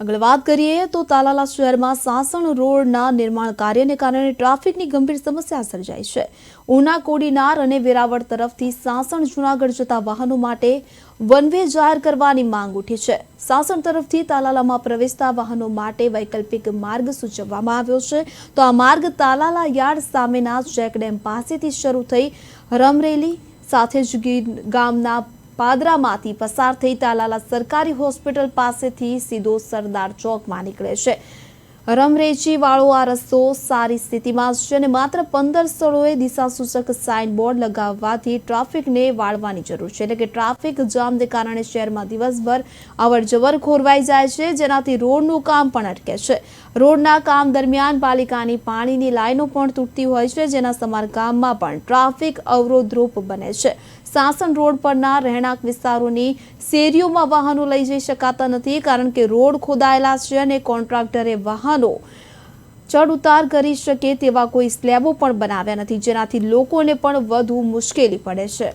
આગળ વાત કરીએ તો તાલાલા શહેરમાં સાસણ રોડના નિર્માણ કાર્યને કારણે ટ્રાફિકની ગંભીર સમસ્યા સર્જાઈ છે. ઉના કોડીનાર અને વેરાવળ તરફથી સાસણ જૂનાગઢ જતા વાહનો માટે વન વે જાહેર કરવાની માંગ ઉઠી છે. સાસણ તરફથી તાલાલામાં પ્રવેશતા વાહનો માટે વૈકલ્પિક માર્ગ સૂચવવામાં આવ્યો છે. તો આ માર્ગ તાલાલા યાર્ડ સામેના ચેકડેમ પાસેથી શરૂ થઈ રમરેલી સાથે જ ગામના પાદરામાંથી પસાર થઈ તાલાલા સરકારી હોસ્પિટલ પાસેથી સીધો સરદાર ચોકમાં નીકળે છે. રમરેચી વાળો આ રસ્તો સારી સ્થિતિમાં છે અને માત્ર પંદર સ્થળોએ દિશાસૂચક સાઇન બોર્ડ લગાવવાથી ટ્રાફિકને વાળવાની જરૂર છે. એટલે કે ટ્રાફિક જામને કારણે શહેરમાં દિવસભર અવરજવર ખોરવાઈ જાય છે, જેનાથી રોડનું કામ પણ અટકે છે. રોડના કામ દરમિયાન પાલિકાની પાણીની લાઈનો પણ તૂટતી હોય છે, જેના સમારકામમાં પણ ટ્રાફિક અવરોધરૂપ બને છે. સાસણ રોડ પરના રહેણાંક વિસ્તારોની શેરીઓમાં વાહનો લઈ જઈ શકાતા નથી, કારણ કે રોડ ખોદાયેલા છે અને કોન્ટ્રાક્ટરે વાહનો. ચડ ઉતાર કરી શકે તેવા કોઈ સ્લેબો પણ બનાવ્યા નથી, જેનાથી લોકોને પણ વધુ મુશ્કેલી પડે છે.